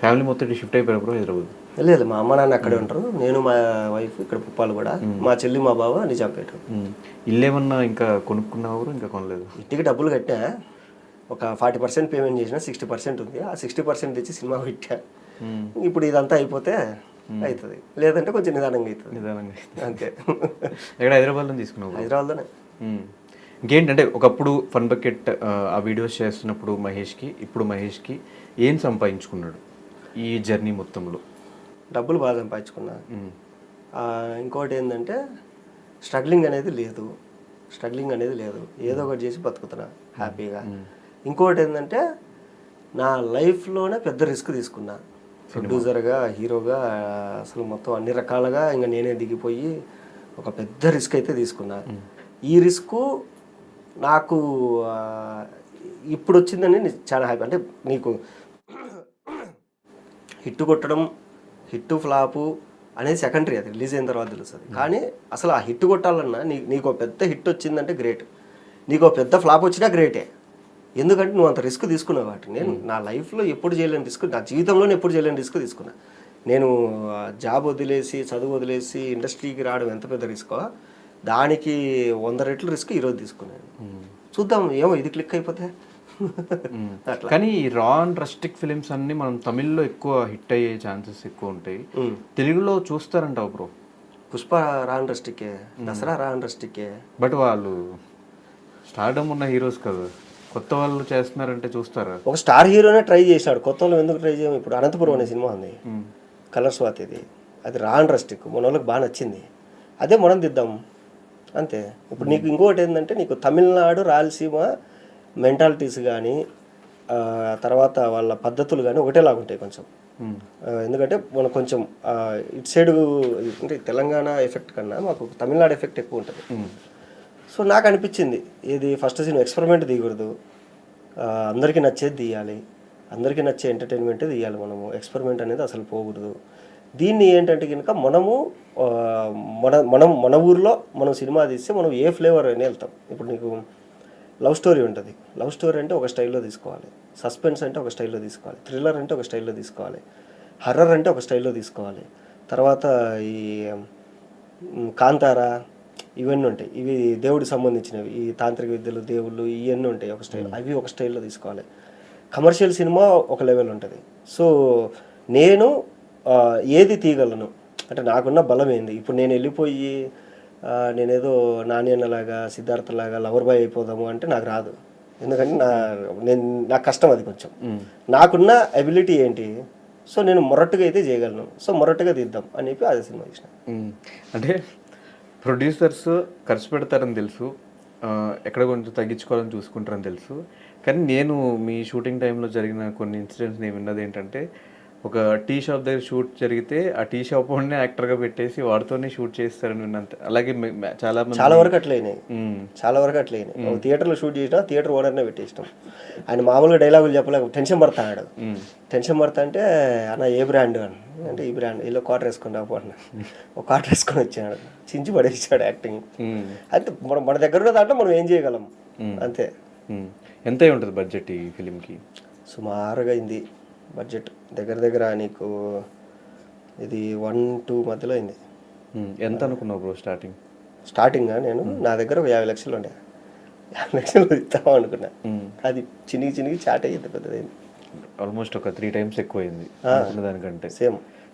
Family మొత్తం shift అయిపోయారు bro Hyderabad? లేదు మా అమ్మ నాన్న అక్కడే ఉంటారు. నేను మా వైఫ్ ఇక్కడ పుప్పాలు కూడా. మా చెల్లి మా బావ నిజాంపేట. ఇల్లు ఏమన్నా ఇంకా కొనుక్కున్నావు ఇంకా కొనలేదు? ఇంటికి డబ్బులు కట్టా. ఒక ఫార్టీ పర్సెంట్ పేమెంట్ చేసిన సిక్స్టీ పర్సెంట్ ఉంది. ఆ సిక్స్టీ పర్సెంట్ తెచ్చి సినిమా పెట్టా. ఉమ్. ఇప్పుడు ఇదంతా అయిపోతే అవుతుంది లేదంటే కొంచెం నిదానంగా అవుతుంది నిదానంగా అంతే. ఎక్కడ? హైదరాబాద్లో తీసుకున్నావు? హైదరాబాద్లోనే. ఇంకేంటంటే ఒకప్పుడు ఫన్ బకెట్ ఆ వీడియోస్ చేస్తున్నప్పుడు మహేష్కి ఇప్పుడు మహేష్కి ఏం సంపాదించుకున్నాడు? ఈ జర్నీ మొత్తంలో? డబ్బులు బాగా సంపాదించుకున్నా. ఇంకోటి ఏంటంటే స్ట్రగ్లింగ్ అనేది లేదు. స్ట్రగ్లింగ్ అనేది లేదు. ఏదో ఒకటి చేసి బతుకుతున్నా హ్యాపీగా. ఇంకోటి ఏంటంటే నా లైఫ్లోనే పెద్ద రిస్క్ తీసుకున్నా. ప్రొడ్యూసర్గా హీరోగా అసలు మొత్తం అన్ని రకాలుగా ఇంకా నేనే దిగిపోయి ఒక పెద్ద రిస్క్ అయితే తీసుకున్నా. ఈ రిస్క్ నాకు ఇప్పుడు వచ్చిందని చాలా హ్యాపీ. అంటే నీకు హిట్ కొట్టడం హిట్ ఫ్లాపు అనేది సెకండరీ అది రిలీజ్ అయిన తర్వాత తెలుస్తుంది. కానీ అసలు ఆ హిట్ కొట్టాలన్నా నీ నీకు పెద్ద హిట్ వచ్చిందంటే గ్రేట్. నీకు పెద్ద ఫ్లాప్ వచ్చినా గ్రేటే. ఎందుకంటే నువ్వు అంత రిస్క్ తీసుకున్నావు వాటి నేను నా లైఫ్లో ఎప్పుడు చేయలేని రిస్క్ నా జీవితంలోనే ఎప్పుడు చేయలేని రిస్క్ తీసుకున్నా. నేను జాబ్ వదిలేసి చదువు వదిలేసి ఇండస్ట్రీకి రావడం ఎంత పెద్ద రిస్కో? దానికి వంద రెట్లు రిస్క్ ఈరోజు తీసుకున్నాను. చూద్దాం ఏమో ఇది క్లిక్ అయిపోతే. కానీ ఈ రా అండ్ రస్టిక్ ఫిలిమ్స్ అన్ని మనం తమిళ్ళో ఎక్కువ హిట్ అయ్యే ఛాన్సెస్ ఎక్కువ ఉంటాయి. తెలుగులో చూస్తారంటావు బ్రో? పుష్ప రాన్ రస్టికే దసరా రాన్ రస్టికే. బట్ వాళ్ళు స్టార్డమ్ ఉన్న హీరోస్ కదా. కొత్త వాళ్ళు చేస్తున్నారంటే చూస్తారా? ఒక స్టార్ హీరోనే ట్రై చేశాడు. కొత్త వాళ్ళు ఎందుకు ట్రై చేయము? ఇప్పుడు అనంతపురం అనే సినిమా ఉంది. కలర్ స్వాతి ఇది. అది రాన్ రస్టిక్. మన వాళ్ళకి బాగా నచ్చింది. అదే మనం దిద్దాం. అంతే. ఇప్పుడు నీకు ఇంకోటి ఏంటంటే నీకు తమిళనాడు రాయలసీమ మెంటాలిటీస్ కానీ తర్వాత వాళ్ళ పద్ధతులు కానీ ఒకటేలాగా ఉంటాయి కొంచెం. ఎందుకంటే మనం కొంచెం ఇటు సైడ్ అంటే తెలంగాణ ఎఫెక్ట్ కన్నా మాకు తమిళనాడు ఎఫెక్ట్ ఎక్కువ ఉంటుంది. సో నాకు అనిపించింది ఇది ఫస్ట్ సీన్ ఎక్స్పెరిమెంట్ తీయకూడదు. ఆ, అందరికీ నచ్చేది తీయాలి. అందరికీ నచ్చే ఎంటర్టైన్మెంట్ తీయాలి మనము. ఎక్స్పెరిమెంట్ అనేది అసలు పోకూడదు. దీన్ని ఏంటంటే కనుక మనము మన మనం మన ఊర్లో మనం సినిమా తీస్తే మనం ఏ ఫ్లేవర్ అని వెళ్తాం. ఇప్పుడు నీకు లవ్ స్టోరీ ఉంటుంది. లవ్ స్టోరీ అంటే ఒక స్టైల్లో తీసుకోవాలి. సస్పెన్స్ అంటే ఒక స్టైల్లో తీసుకోవాలి. థ్రిల్లర్ అంటే ఒక స్టైల్లో తీసుకోవాలి. హర్రర్ అంటే ఒక స్టైల్లో తీసుకోవాలి. తర్వాత ఈ కాంతారా ఇవన్నీ ఉంటాయి. ఇవి దేవుడికి సంబంధించినవి. ఈ తాంత్రిక విద్యలు దేవుళ్ళు ఇవన్నీ ఉంటాయి ఒక స్టైల్. అవి ఒక స్టైల్లో తీసుకోవాలి. కమర్షియల్ సినిమా ఒక లెవెల్ ఉంటుంది. సో నేను ఏది తీయగలను? అంటే నాకున్న బలం ఏంది ఇప్పుడు నేను వెళ్ళిపోయి నేనేదో నాణ్యన్నలాగా సిద్ధార్థలాగా లవర్ బాయ్ అయిపోదాము అంటే నాకు రాదు. ఎందుకంటే నా నేను నాకు కష్టం అది కొంచెం. నాకున్న అబిలిటీ ఏంటి? సో నేను మొరట్టుగా అయితే చేయగలను. సో మొరట్టుగా తీద్దాం అని చెప్పి అదే సినిమా ఉమ్. అంటే ప్రొడ్యూసర్స్ ఖర్చు పెడతారని తెలుసు. ఎక్కడ కొంచెం తగ్గించుకోవాలని చూసుకుంటారని తెలుసు. కానీ నేను మీ షూటింగ్ టైంలో జరిగిన కొన్ని ఇన్సిడెంట్స్ నేను విన్నది ఏంటంటే ఒక టీ షాప్ దగ్గర షూట్ జరిగితే ఆ టీ షాప్ వాడిని యాక్టర్గా పెట్టేసి వాడితోనే షూట్ చేస్తారని విన్నంత. అలాగే చాలా చాలా వరకు అట్లా అయినాయి ఉమ్. చాలా వరకు అట్లా అయినాయి ఒక థియేటర్లో షూట్ చేసినా థియేటర్ ఓనర్నే పెట్టేసినాం. ఆయన మామూలుగా డైలాగులు చెప్పలేక టెన్షన్ పడతాడు. టెన్షన్ పడతా అంటే అన్న ఏ బ్రాండ్ అని? అంటే ఈ బ్రాండ్ ఇలా క్వార్టర్ వేసుకుని రాకపోతున్నా ఒక క్వార్టర్ వేసుకొని వచ్చాడు. చించి పడేసాడు యాక్టింగ్. అంటే మన మన దగ్గర ఉన్న దాంట్లో మనం ఏం చేయగలం? అంతే. ఎంత ఉంటుంది బడ్జెట్ ఈ ఫిలింకి? సుమారుగా అయింది. బడ్జెట్ దగ్గర దగ్గర నీకు ఇది వన్ టూ మధ్యలో అయింది. ఎంత అనుకున్నావు బ్రో స్టార్టింగ్? స్టార్టింగ్ నేను నా దగ్గర ఒక యాభై లక్షలు ఉండే. యాభై లక్షలు ఇస్తాం అనుకున్నా. అది చినిగి చినిగి చాట్ అయ్యింది పెద్దదైంది. ఆల్మోస్ట్ ఒక త్రీ టైమ్స్ ఎక్కువ అయింది దానికంటే సేమ్.